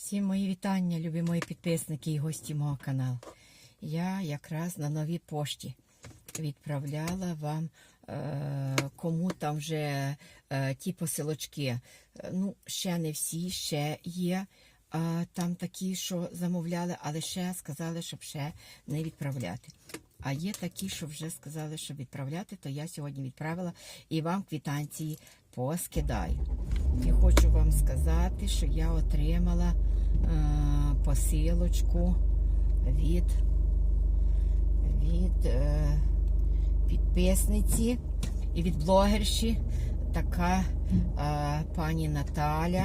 Всім мої вітання, любі мої підписники і гості мого каналу. Я якраз на новій пошті відправляла вам, е, кому там вже е, ті посилочки. Е, Ну, ще не всі, ще є. А там такі, що замовляли, але ще сказали, щоб ще не відправляти. А є такі, що вже сказали, щоб відправляти, то я сьогодні відправила і вам квітанції поскидаю. І хочу вам сказати, що я отримала е, посилочку від, від е, підписниці і від блогерші. Така е, пані Наталя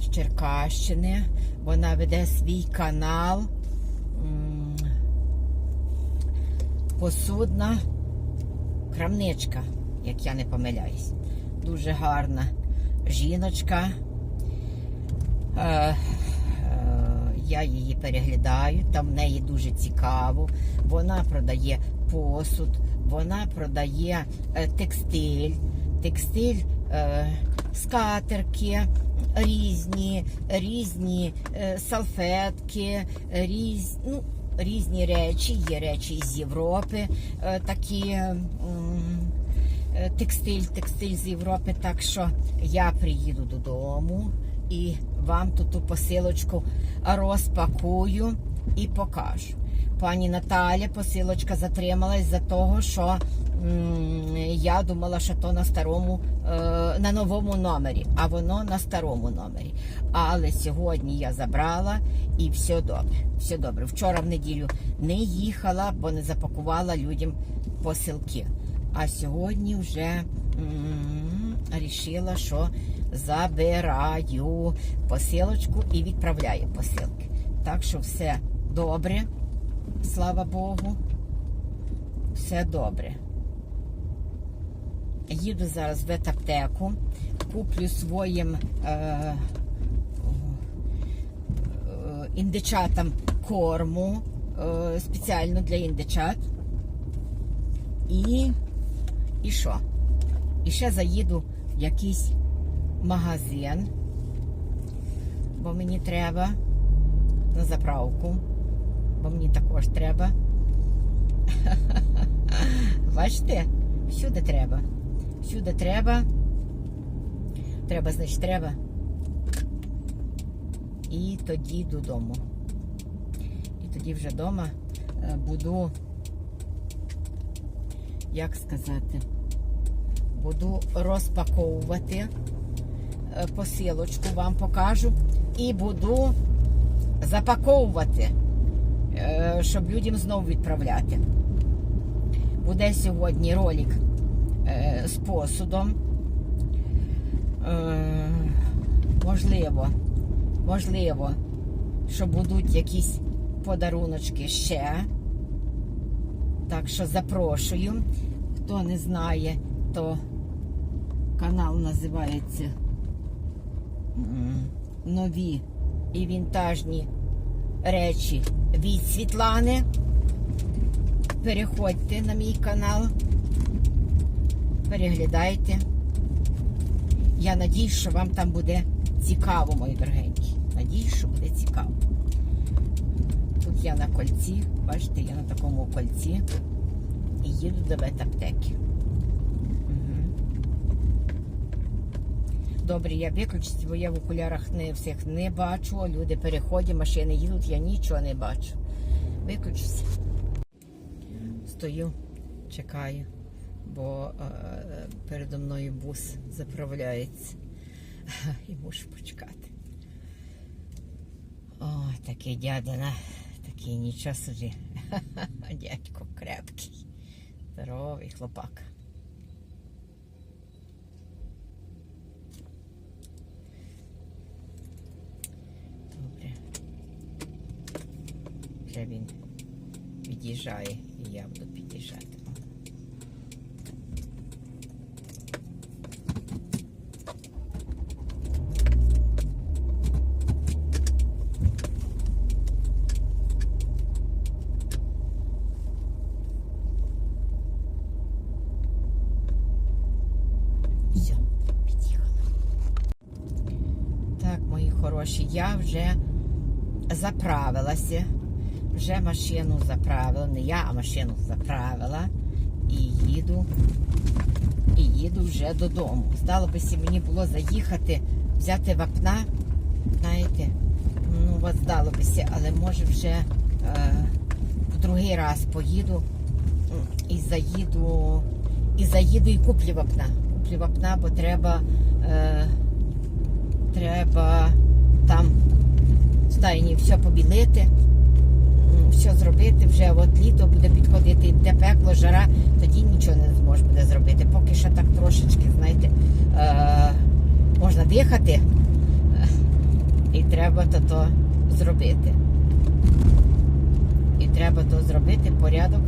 з Черкащини. Вона веде свій канал. Посудна крамничка, як я не помиляюсь. Дуже гарна жіночка. Е, е, я її переглядаю, там в неї дуже цікаво. Вона продає посуд, вона продає е, текстиль, текстиль, е, скатерки різні, різні салфетки, різ, ну, різні речі. Є речі із Європи, такі. Е, Текстиль, текстиль з Європи, так що я приїду додому і вам тут ту посилочку розпакую і покажу. Пані Наталя, посилочка затрималась за того, що м, я думала, що то на старому, е, на новому номері, а воно на старому номері. Але сьогодні я забрала і все добре. Все добре. Вчора в неділю не їхала, бо не запакувала людям посилки. А сьогодні вже рішила, що забираю посилочку і відправляю посилки. Так що все добре, слава Богу. Все добре. Їду зараз в ветаптеку, куплю своїм е, е, індичатам корму е, спеціально для індичат. І, і що? І ще заїду в якийсь магазин, бо мені треба на заправку, бо мені також треба. Бачите, всюди треба. Всюди треба. Треба, значить, треба. І тоді додому. І тоді вже вдома е, буду, як сказати, буду розпаковувати е, посилочку, вам покажу. І буду запаковувати, е, щоб людям знову відправляти. Буде сьогодні ролик е, з посудом. Можливо, можливо, що будуть якісь подаруночки ще. Так що запрошую. Хто не знає, то канал називається Нові і вінтажні речі від Світлани. Переходьте на мій канал, переглядайте. Я надіюсь, що вам там буде цікаво, мої дорогенькі. Надіюсь, що буде цікаво. Я на кольці, бачите, я на такому кольці і їду до ветаптеки. Мгм. Добре, я виключусь, бо я в окулярах не всіх не бачу. Люди переходять, машини їдуть, я нічого не бачу. Виключуся. Стою, чекаю, бо е, передо мною бус заправляється. І мушу почекати. О, такий дядина, такий нічого собі. Дядько крепкий, здоровий хлопак. Добре. Вже він під'їжджає і я буду під'їжджати. Все, під'їхала. Так, мої хороші, я вже заправилася. Вже машину заправила. Не я, а машину заправила. І їду. І їду вже додому. Здалося, мені було заїхати, взяти вапна. Знаєте, ну, от здалося, але може вже е, в другий раз поїду і заїду, і заїду і куплю вапна. Куплю вапна, бо треба. Е, Треба там стайні все побілити, все зробити. Вже от літо буде підходити, йде пекло, жара, тоді нічого не зможеш буде зробити. Поки ще так трошечки, знаєте, е, можна дихати, е, і треба то, то зробити. І треба то зробити порядок.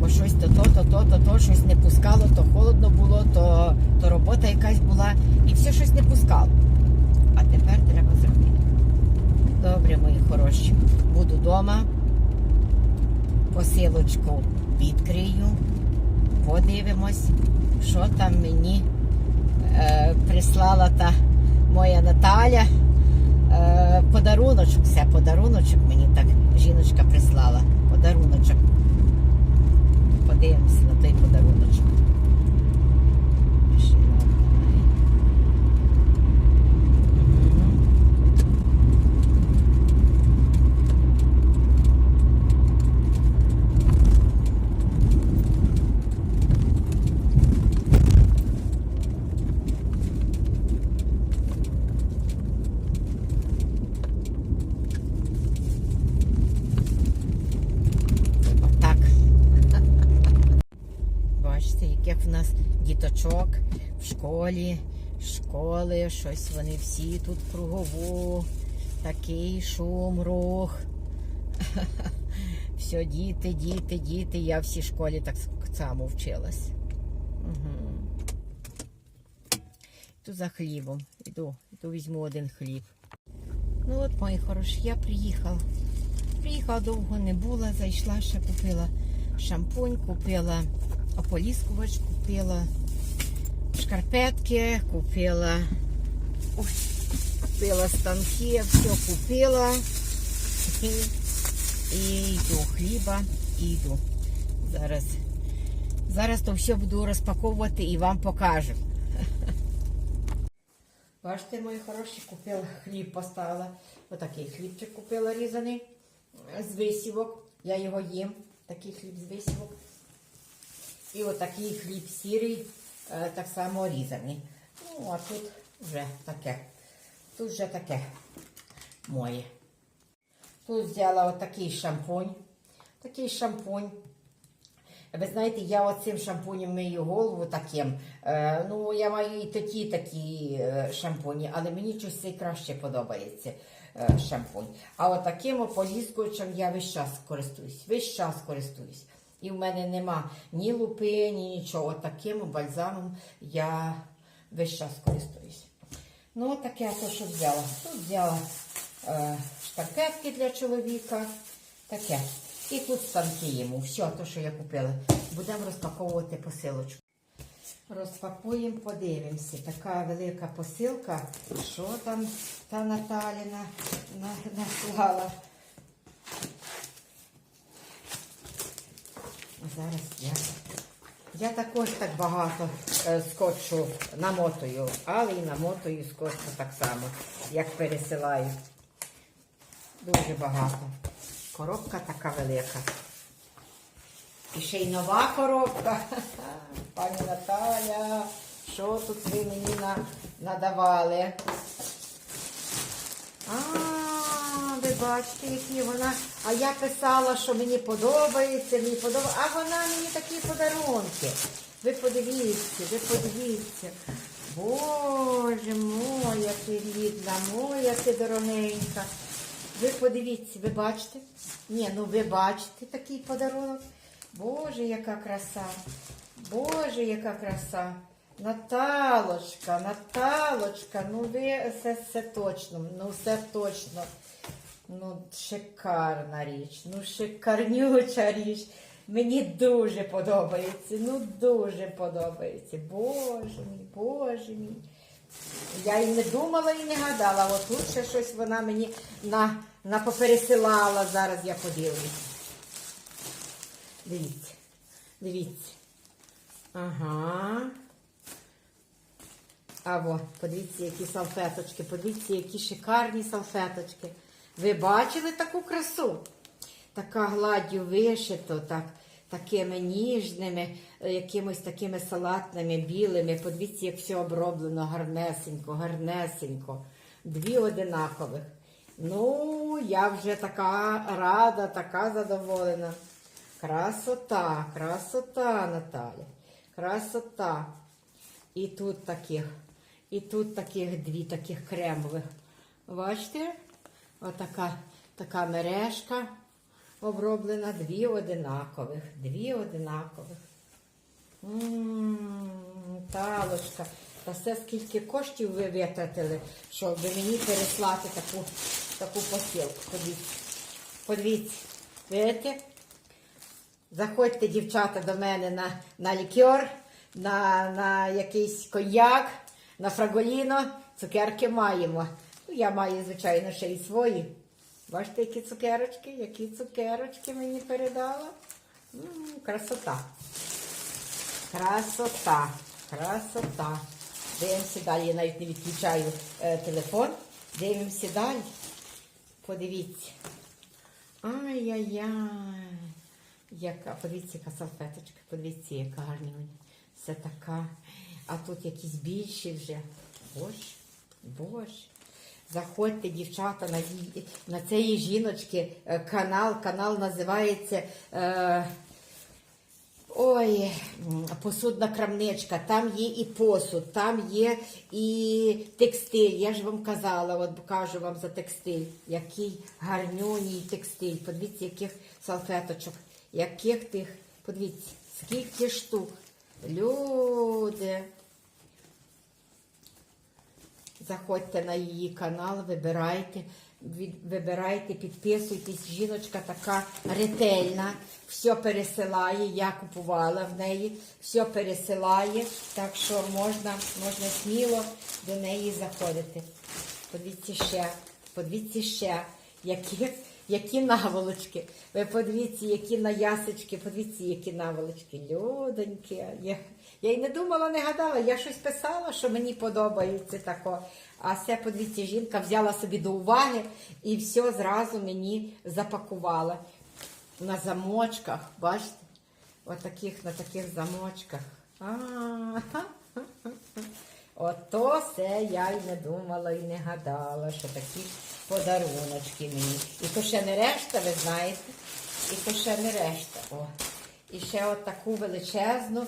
бо щось то то, то то, то то, щось не пускало, то холодно було, то, то робота якась була, і все щось не пускало. Тепер треба зробити. Добре, мої хороші. Буду вдома, посилочку відкрию, подивимось, що там мені е, прислала та моя Наталя. Е, подаруночок, все, подаруночок мені так жіночка прислала. Подаруночок подивимося на той подаруночок. Ще не знаю. Мгм. Отак. Бачите, яких в нас діточок в школі, школи, щось вони всі тут кругову, такий шум, рух. Все, діти, діти, діти. Я в всій школі так само вчилась. Угу. За хлібом. Іду, іду візьму один хліб. Ну от, мої хороші, я приїхала. Приїхала довго не була, зайшла ще купила шампунь, купила ополіскувач, купила шкарпетки, купила, ой, купила станки, все купила. І, і йду хліба і йду. Зараз, зараз то все буду розпаковувати і вам покажу. Бачите, мої хороші, купила хліб, поставила. Отакий хлібчик купила різаний з висівок. Я його їм. Такий хліб з висівок. І отакий хліб сірий, так само різаний. Ну, а тут вже таке. Тут вже таке моє. Тут взяла отакий шампунь. Такий шампунь. Ви знаєте, я оцим шампунем мию голову таким. Е, ну, я маю і тоді такі е, шампуні, але мені щось краще подобається е, шампунь. А отаким ополіскувачем я весь час користуюсь. Весь час користуюсь. І в мене нема ні лупи, ні нічого. Отаким бальзамом я весь час користуюсь. Ну, таке то, що взяла. Тут взяла е, шкарпетки для чоловіка. Таке. І тут станки йому. Все, то, що я купила. Будемо розпаковувати посилочку. Розпакуємо, подивимося. Така велика посилка. Що там та Наталіна на- Зараз я. Я також так багато е, скотчу намотую, але і намотую скотчу так само, як пересилаю. Дуже багато. Коробка така велика. І ще й нова коробка. Пані Наталя, що тут ви мені на, надавали? А, бачите, які вона. А я писала, що мені подобається, мені подобається. А вона мені такі подарунки. Ви подивіться, ви подивіться. Боже моя ти рідна, моя ти дорогенька. Ви подивіться, ви бачите? Ні, ну ви бачите такий подарунок. Боже, яка краса. Боже, яка краса. Наталочка, Наталочка, ну ви все, все точно, ну все точно. Ну, шикарна річ, ну шикарнюча річ. Мені дуже подобається. Ну дуже подобається. Боже мій, боже мій. Я і не думала, і не гадала. От тут ще щось вона мені на. Зараз я подивлюсь. Дивіться. Дивіться. Ага. А во, подивіться, які салфеточки, подивіться, які шикарні салфеточки. Ви бачили таку красу? Така гладдю вишито, так, такими ніжними, е, якимось такими салатними, білими. Подивіться, як все оброблено гарнесенько, гарнесенько. Дві одинакових. Ну, я вже така рада, така задоволена. Красота, красота, Наталя. Красота. І тут таких, і тут таких дві таких кремових. Бачите? Отака така мережка оброблена, дві одинакових, дві одинакових. М, Талочка, та все скільки коштів ви витратили, щоб мені переслати таку, таку посилку. Подивіться. Подивіться. Видите? Заходьте, дівчата, до мене на, на лікер, на, на якийсь коньяк, на фраголіно. Цукерки маємо. Ну, я маю, звичайно, ще й свої. Бачите, які цукерочки, які цукерочки мені передала. М, красота. Красота. Красота. Дивимося далі. Я навіть не відключаю е, телефон. Дивимося далі. Подивіться. Ай-яй-яй. Яка, подивіться, яка салфеточка, подивіться, яка гарна. Це така. А тут якісь більші вже. Боже, боже. Заходьте, дівчата, на, на цієї жіночки е, канал. Канал називається. Е, Ой, посудна крамничка, там є і посуд, там є і текстиль. Я ж вам казала, от кажу вам за текстиль. Який гарнюній текстиль. Подивіться, яких салфеточок, яких тих, подивіться, скільки штук. Люди. Заходьте на її канал, вибирайте, вибирайте, підписуйтесь. Жіночка така ретельна, все пересилає. Я купувала в неї, все пересилає, так що можна, можна сміло до неї заходити. Подивіться ще, подивіться ще, які, які наволочки. Ви подивіться, які наясочки, подивіться, які наволочки. Людоньки. Я, й не думала, не гадала. Я щось писала, що мені подобається тако. А це, подивіться, жінка взяла собі до уваги і все зразу мені запакувала. На замочках, бачите? Отаких, на таких замочках. Ото це я й не думала і не гадала, що такі подаруночки мені. І то ще не решта, ви знаєте. І то ще не решта. О. І ще от таку величезну.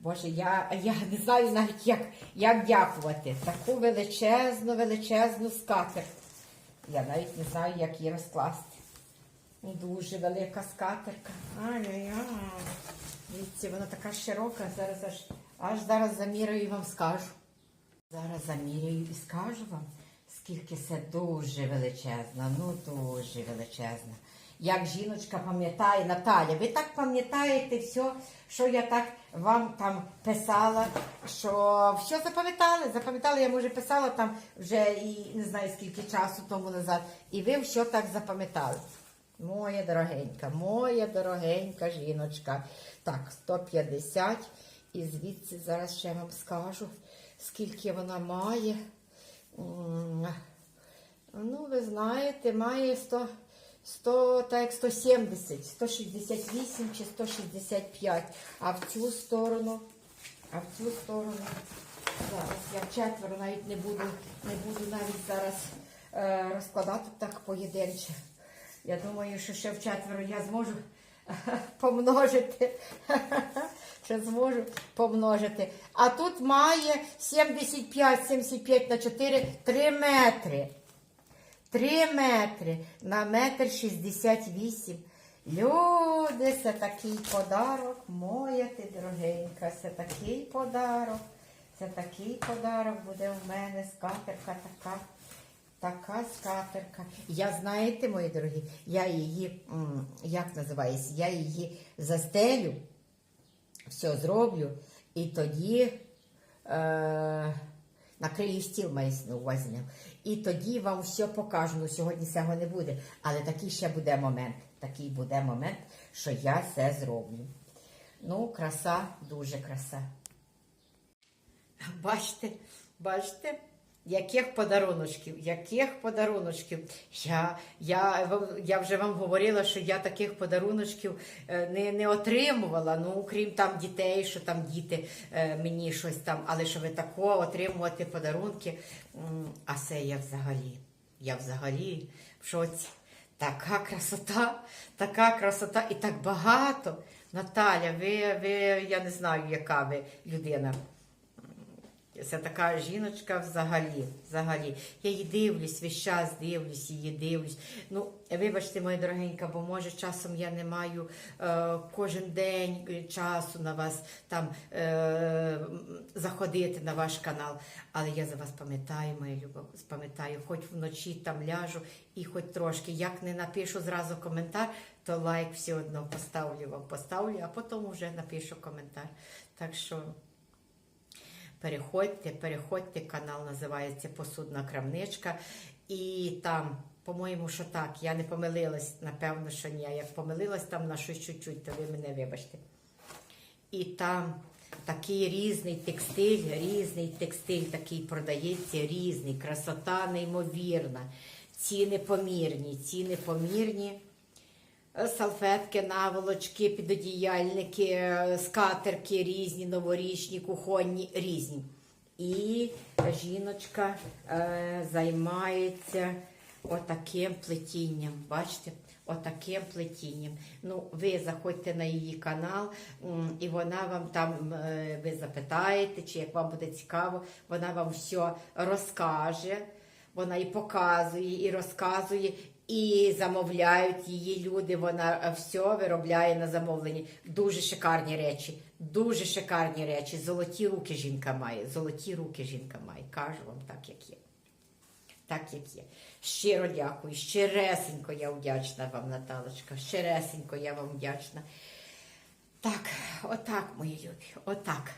Боже, я, я не знаю навіть, як, як дякувати. Таку величезну, величезну скатерть. Я навіть не знаю, як її розкласти. Дуже велика скатерка. Ай-яй-яй. Дивіться, вона така широка. Зараз аж, аж зараз заміряю і вам скажу. Зараз заміряю і скажу вам, скільки це дуже величезна, ну дуже величезна. Як жіночка пам'ятає, Наталя, ви так пам'ятаєте все, що я так вам там писала, що все запам'ятали, запам'ятали, я може писала там вже і не знаю скільки часу тому назад. І ви все так запам'ятали. Моя дорогенька, моя дорогенька жіночка. Так, 150. І звідси зараз ще вам скажу, скільки вона має. Ну, ви знаєте, має 100, 100 так як 170, 168 чи 165. А в цю сторону, а в цю сторону, зараз я в четверо навіть не буду, не буду навіть зараз е, розкладати так поєдинче. Я думаю, що ще в четверо я зможу помножити. Ще зможу помножити. А тут має 75, 75 на 4, 3 метри. 3 метри на метр 68. Люди, це такий подарок. Моя ти дорогенька, це такий подарок. Це такий подарок буде в мене, скатерка така. Така скатерка. Я знаєте, мої дорогі, я її, як називається, я її застелю, все зроблю, і тоді е, накрию стіл мається на увазі. І тоді вам все покажу. Ну, сьогодні цього не буде. Але такий ще буде момент. Такий буде момент, що я це зроблю. Ну, краса, дуже краса. Бачите, бачите, яких подаруночків, яких подаруночків. Я, я, я вже вам говорила, що я таких подаруночків е, не, не отримувала. Ну, крім там дітей, що там діти е, мені щось там, але що ви такого отримувати подарунки. А це я взагалі. Я взагалі в шоці. Така красота, така красота і так багато. Наталя, ви, ви, я не знаю, яка ви людина. Це така жіночка взагалі. взагалі. Я її дивлюсь, весь час дивлюсь, її дивлюсь. Ну, вибачте, моя дорогенька, бо може часом я не маю е, кожен день часу на вас там е, заходити на ваш канал. Але я за вас пам'ятаю, моя любов, пам'ятаю, хоч вночі там ляжу і хоч трошки. Як не напишу зразу коментар, то лайк все одно поставлю вам, поставлю, а потім вже напишу коментар. Так що. Переходьте, переходьте, канал називається Посудна крамничка. І там, по-моєму, що так, я не помилилась, напевно, що ні. Як помилилась там на щось чуть-чуть, то ви мене вибачте. І там такий різний текстиль, різний текстиль такий продається, різний, красота неймовірна, ціни помірні, ціни помірні. Е, Салфетки, наволочки, підодіяльники, е, скатерки різні, новорічні, кухонні, різні. І жіночка е, займається отаким плетінням. Бачите? Отаким плетінням. Ну, ви заходьте на її канал, і вона вам там е, ви запитаєте, чи як вам буде цікаво, вона вам все розкаже. Вона і показує, і розказує, і замовляють її люди. Вона е, все виробляє на замовленні. Дуже шикарні речі. Дуже шикарні речі. Золоті руки жінка має. Золоті руки жінка має. Кажу вам так, як є. Так, як є. Щиро дякую. Щиресенько я вдячна вам, Наталочка. Щиресенько я вам вдячна. Так, отак, мої любі, отак.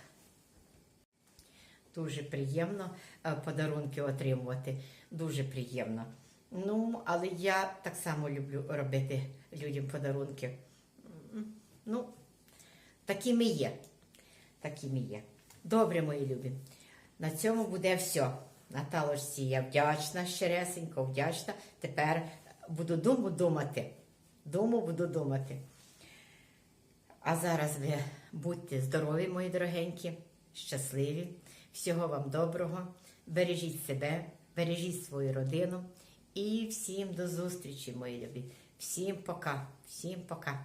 Дуже приємно е, подарунки отримувати. Дуже приємно. Ну, але я так само люблю робити людям подарунки. Ну, такими є. Такими є. Добре, мої любі. На цьому буде все. Наталочці я вдячна, щиресенько, вдячна. Тепер буду думу думати. Думу буду думати. А зараз ви будьте здорові, мої дорогенькі, щасливі. Всього вам доброго. Бережіть себе, бережіть свою родину. І всім до зустрічі, мої любі. Всім пока. Всім пока.